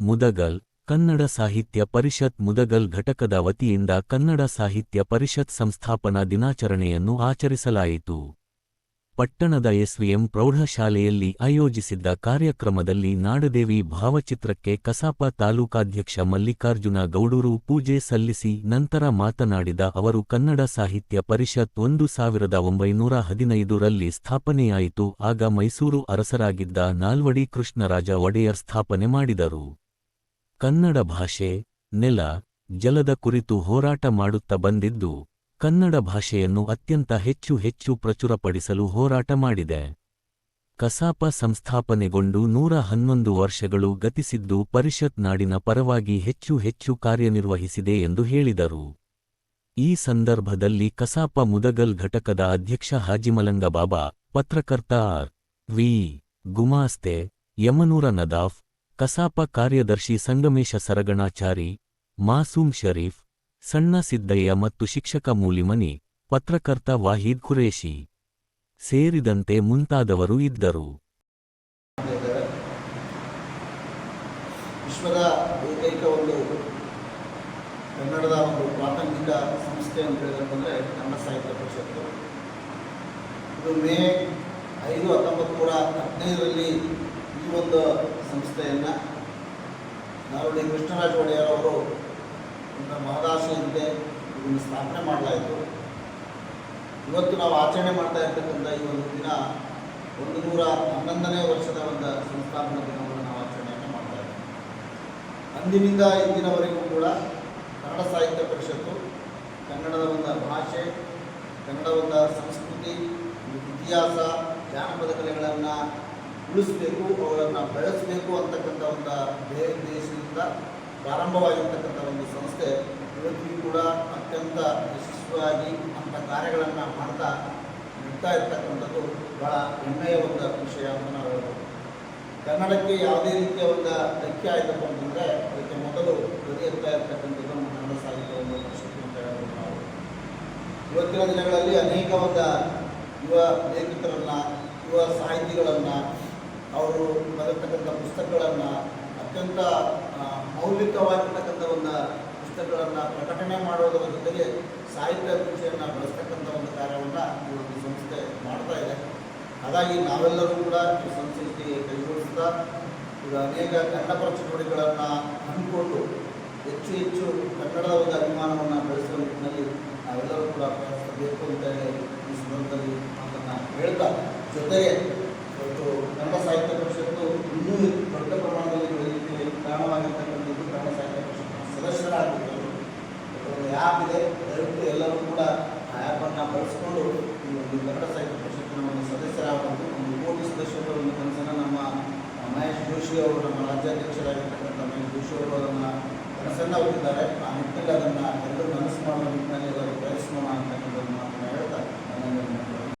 ಮುದಗಲ್, ಕನ್ನಡ ಸಾಹಿತ್ಯ ಪರಿಷತ್ ಮುದಗಲ್ ಘಟಕದ ವತಿಯಿಂದ ಕನ್ನಡ ಸಾಹಿತ್ಯ ಪರಿಷತ್ ಸಂಸ್ಥಾಪನಾ ದಿನಾಚರಣೆಯನ್ನು ಆಚರಿಸಲಾಯಿತು. ಪಟ್ಟಣದ ಎಸ್ವಿಎಂ ಪ್ರೌಢಶಾಲೆಯಲ್ಲಿ ಆಯೋಜಿಸಿದ್ದ ಕಾರ್ಯಕ್ರಮದಲ್ಲಿ ನಾಡದೇವಿ ಭಾವಚಿತ್ರಕ್ಕೆ ಕಸಾಪ ತಾಲೂಕಾಧ್ಯಕ್ಷ ಮಲ್ಲಿಕಾರ್ಜುನ ಗೌಡೂರು ಪೂಜೆ ಸಲ್ಲಿಸಿ ನಂತರ ಮಾತನಾಡಿದ ಅವರು, ಕನ್ನಡ ಸಾಹಿತ್ಯ ಪರಿಷತ್ ಒಂದು ಸಾವಿರದ ಒಂಬೈನೂರ ಹದಿನೈದರಲ್ಲಿ ಸ್ಥಾಪನೆಯಾಯಿತು, ಆಗ ಮೈಸೂರು ಅರಸರಾಗಿದ್ದ ನಾಲ್ವಡಿ ಕೃಷ್ಣರಾಜ ಒಡೆಯರ್ ಸ್ಥಾಪನೆ ಮಾಡಿದರು. ಕನ್ನಡ ಭಾಷೆ ನೆಲ ಜಲದ ಕುರಿತು ಹೋರಾಟ ಮಾಡುತ್ತಾ ಬಂದಿದ್ದು ಕನ್ನಡ ಭಾಷೆಯನ್ನು ಅತ್ಯಂತ ಹೆಚ್ಚು ಹೆಚ್ಚು ಪ್ರಚುರಪಡಿಸಲು ಹೋರಾಟ ಮಾಡಿದೆ. ಕಸಾಪ ಸಂಸ್ಥಾಪನೆಗೊಂಡು ನೂರ ಹನ್ನೊಂದು ವರ್ಷಗಳು ಗತಿಸಿದ್ದು ಪರಿಷತ್ ನಾಡಿನ ಪರವಾಗಿ ಹೆಚ್ಚು ಹೆಚ್ಚು ಕಾರ್ಯನಿರ್ವಹಿಸಿದೆ ಎಂದು ಹೇಳಿದರು. ಈ ಸಂದರ್ಭದಲ್ಲಿ ಕಸಾಪ ಮುದಗಲ್ ಘಟಕದ ಅಧ್ಯಕ್ಷ ಹಾಜಿಮಲಂಗಬಾಬಾ ಪತ್ರಕರ್ತ ಆರ್. ವಿ. ಗುಮಾಸ್ತೆ, ಯಮನೂರ ನದಾಫ್ ಕಸಾಪ ಕಾರ್ಯದರ್ಶಿ ಸಂಗಮೇಶ ಸರಗಣಾಚಾರಿ ಮಾಸೂಮ್ ಶರೀಫ್, ಸಣ್ಣ ಸಿದ್ದಯ್ಯ ಮತ್ತು ಶಿಕ್ಷಕ ಮೂಲಿಮನಿ, ಪತ್ರಕರ್ತ ವಾಹೀದ್ ಖುರೇಶಿ ಸೇರಿದಂತೆ ಮುಂತಾದವರು ಇದ್ದರು. ವಿಶ್ವದ ಏಕೈಕ ಒಂದು ಕನ್ನಡದ ಒಂದು ಪ್ರಾಥಮಿಕ ಸಂಸ್ಥೆ ಅಂತ ಹೇಳಿದಂತಂದ್ರೆ ಕನ್ನಡ ಸಾಹಿತ್ಯ ಪರಿಷತ್ತು. ಇದು ಮೇ ಐದು ಹತ್ತೊಂಬತ್ತು ನೂರ ಹದಿನೈದರಲ್ಲಿ ಈ ಒಂದು ಸಂಸ್ಥೆಯನ್ನು ನಾಲ್ವಡಿ ಕೃಷ್ಣರಾಜ ಒಡೆಯರ್ ಅವರು ಒಂದು ಮಹದಾಸೆಯಂತೆ ಇದನ್ನು ಸ್ಥಾಪನೆ ಮಾಡಲಾಯಿತು ಇವತ್ತು ನಾವು ಆಚರಣೆ ಮಾಡ್ತಾ ಇರ್ತಕ್ಕಂಥ ಈ ಒಂದು ದಿನ ಒಂದು ನೂರ ಹನ್ನೊಂದನೇ ವರ್ಷದ ಒಂದು ಸಂಸ್ಥಾಪನಾ ದಿನವನ್ನು ನಾವು ಆಚರಣೆಯನ್ನು ಮಾಡ್ತಾ ಇದ್ದೀವಿ ಅಂದಿನಿಂದ ಇಂದಿನವರೆಗೂ ಕೂಡ ಕನ್ನಡ ಸಾಹಿತ್ಯ ಪರಿಷತ್ತು, ಕನ್ನಡದ ಒಂದು ಭಾಷೆ ಕನ್ನಡ ಒಂದು ಸಂಸ್ಕೃತಿ ಇತಿಹಾಸ, ಜಾನಪದ ಕಲೆಗಳನ್ನು ಉಳಿಸಬೇಕು, ಅವರನ್ನು ಬೆಳೆಸಬೇಕು ಅಂತಕ್ಕಂಥ ಒಂದು ಬೇರೆ ಉದ್ದೇಶದಿಂದ ಪ್ರಾರಂಭವಾಗಿರ್ತಕ್ಕಂಥ ಒಂದು ಸಂಸ್ಥೆ ಇವತ್ತಿಗೂ ಕೂಡ ಅತ್ಯಂತ ಯಶಸ್ವಿಯಾಗಿ ಅಂಥ ಕಾರ್ಯಗಳನ್ನು ಮಾಡ್ತಾ ನಡ್ತಾ ಇರ್ತಕ್ಕಂಥದ್ದು ಬಹಳ ಹೆಮ್ಮೆಯ ಒಂದು ವಿಷಯ ಅಂತ ನಾವು ಹೇಳ್ಬೋದು. ಕನ್ನಡಕ್ಕೆ ಯಾವುದೇ ರೀತಿಯ ಒಂದು ಧಕ್ಕೆ ಆಯ್ತಪ್ಪ ಅಂತಂದರೆ ಅದಕ್ಕೆ ಮೊದಲು ಎತ್ತಾ ಇರ್ತಕ್ಕಂಥದ್ದು ಕನ್ನಡ ಸಾಹಿತ್ಯ ಒಂದು ಪರಿಸ್ಥಿತಿ ಅಂತ ಹೇಳ್ಬೋದು ನಾವು. ಇವತ್ತಿನ ದಿನಗಳಲ್ಲಿ ಅನೇಕ ಒಂದು ಯುವ ಲೇಖಕರನ್ನು, ಯುವ ಸಾಹಿತಿಗಳನ್ನು ಅವರು ಬರತಕ್ಕಂಥ ಪುಸ್ತಕಗಳನ್ನು ಅತ್ಯಂತ ಮೌಲಿಕವಾಗಿರ್ತಕ್ಕಂಥ ಒಂದು ಪುಸ್ತಕಗಳನ್ನು ಪ್ರಕಟಣೆ ಮಾಡೋದರ ಜೊತೆಗೆ ಸಾಹಿತ್ಯ ಕೃಷಿಯನ್ನು ಬಳಸ್ತಕ್ಕಂಥ ಒಂದು ಕಾರ್ಯವನ್ನು ಈ ಒಂದು ಸಂಸ್ಥೆ ಮಾಡ್ತಾ ಇದೆ. ಹಾಗಾಗಿ ನಾವೆಲ್ಲರೂ ಕೂಡ ಈ ಸಂಸ್ಥೆಗೆ ಕೈಗೊಳಿಸ್ತಾ ಈಗ ಅನೇಕ ಕನ್ನಡ ಚಟುವಟಿಕೆಗಳನ್ನು ಹಮ್ಮಿಕೊಂಡು ಹೆಚ್ಚು ಹೆಚ್ಚು ಕನ್ನಡದ ಒಂದು ಅಭಿಮಾನವನ್ನು ಬೆಳೆಸುವ ನಿಟ್ಟಿನಲ್ಲಿ ನಾವೆಲ್ಲರೂ ಕೂಡ ಪ್ರಯತ್ನಿಸಬೇಕು ಅಂತ ಹೇಳಿ ಈ ಸಂದರ್ಭದಲ್ಲಿ ಮಾತನ್ನು ಹೇಳ್ತಾ, ಜೊತೆಗೆ ಇವತ್ತು ಕನ್ನಡ ಸಾಹಿತ್ಯ ಪರಿಷತ್ತು ಇನ್ನೂ ದೊಡ್ಡ ಪ್ರಮಾಣದಲ್ಲಿ ಬೆಳೆಯಲಿಕ್ಕೆ ಕಾರಣವಾಗಿರ್ತಕ್ಕಂಥದ್ದು ಕನ್ನಡ ಸಾಹಿತ್ಯ ಪರಿಷತ್ನ ಸದಸ್ಯರಾಗಿದ್ದರು ಒಂದು ಆ್ಯಪ್ ಇದೆ ದಯವಿಟ್ಟು ಎಲ್ಲರೂ ಕೂಡ ಆ ಆ್ಯಪನ್ನು ಬಳಸ್ಕೊಂಡು ಈ ಒಂದು ಕನ್ನಡ ಸಾಹಿತ್ಯ ಪರಿಷತ್ತಿನ ಒಂದು ಸದಸ್ಯರಾಗಬೇಕು ಒಂದು ಕೋಟಿ ಸದಸ್ಯರ ಒಂದು ಕನಸನ್ನು ನಮ್ಮ ಮಹೇಶ್ ಜೋಶಿ ಅವರು ನಮ್ಮ ರಾಜ್ಯಾಧ್ಯಕ್ಷರಾಗಿರ್ತಕ್ಕಂಥ ಮಹೇಶ್ ಜೋಶಿ ಅವರು ಅದನ್ನು ಕನಸನ್ನು ಹೊಂದಿದ್ದಾರೆ ಆ ನಿಟ್ಟಿನಲ್ಲಿ ಅದನ್ನು ಎಲ್ಲರೂ ಮನಸ್ಸು ಮಾಡುವ ನಿಟ್ಟಿನಲ್ಲಿ ಎಲ್ಲರೂ ಪ್ರಯತ್ನ ಅಂತಕ್ಕಂಥದ್ದನ್ನು